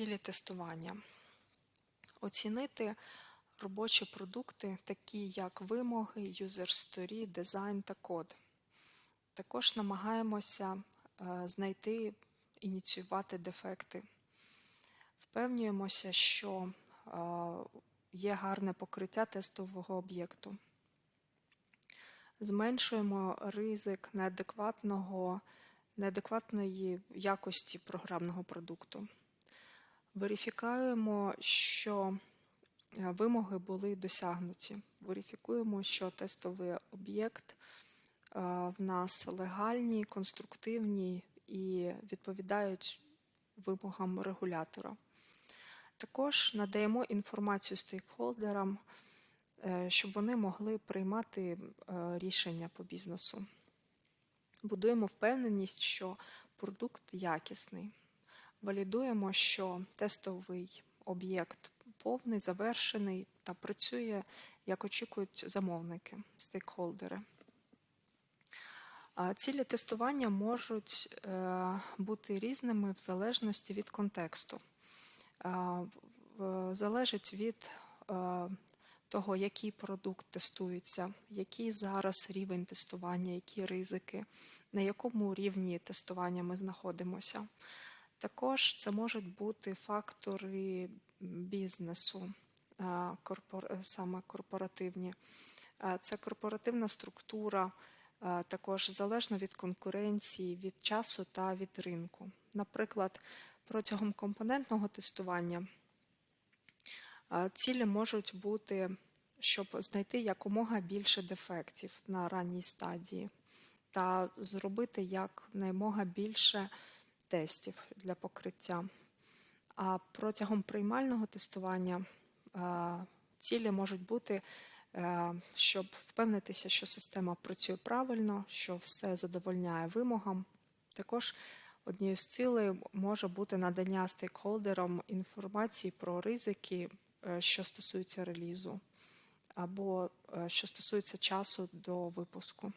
Цілі тестування. Оцінити робочі продукти, такі як вимоги, story, дизайн та код. Також намагаємося е, знайти, ініціювати дефекти. Впевнюємося, що е, є гарне покриття тестового об'єкту. Зменшуємо ризик неадекватного, неадекватної якості програмного продукту. Верифікуємо, що е, вимоги були досягнуті. Верифікуємо, що тестовий об'єкт е, в нас легальні, конструктивні і відповідають вимогам регулятора. Також надаємо інформацію стейкхолдерам, е, щоб вони могли приймати рішення по бізнесу. Будуємо впевненість, що продукт якісний. Валідуємо, що тестовий об'єкт повний, завершений та працює, як очікують замовники, стейкхолдери. Цілі тестування можуть е, бути різними в залежності від контексту. Е, Залежить від е, того, який продукт тестується, який зараз рівень тестування, які ризики, на якому рівні тестування ми знаходимося. Також це можуть бути фактори бізнесу, е, саме корпоративні. Це корпоративна структура, також залежно від конкуренції, від часу та від ринку. Наприклад, протягом компонентного тестування цілі можуть бути, щоб знайти якомога більше дефектів на ранній стадії та зробити якомога більше тестів для покриття. А протягом приймального тестування е, цілі можуть бути, е, щоб впевнитися, що система працює правильно, що все задовольняє вимогам. Також однією з цілей може бути надання стейкхолдерам інформації про ризики, е, що стосуються релізу, або що стосується часу до випуску.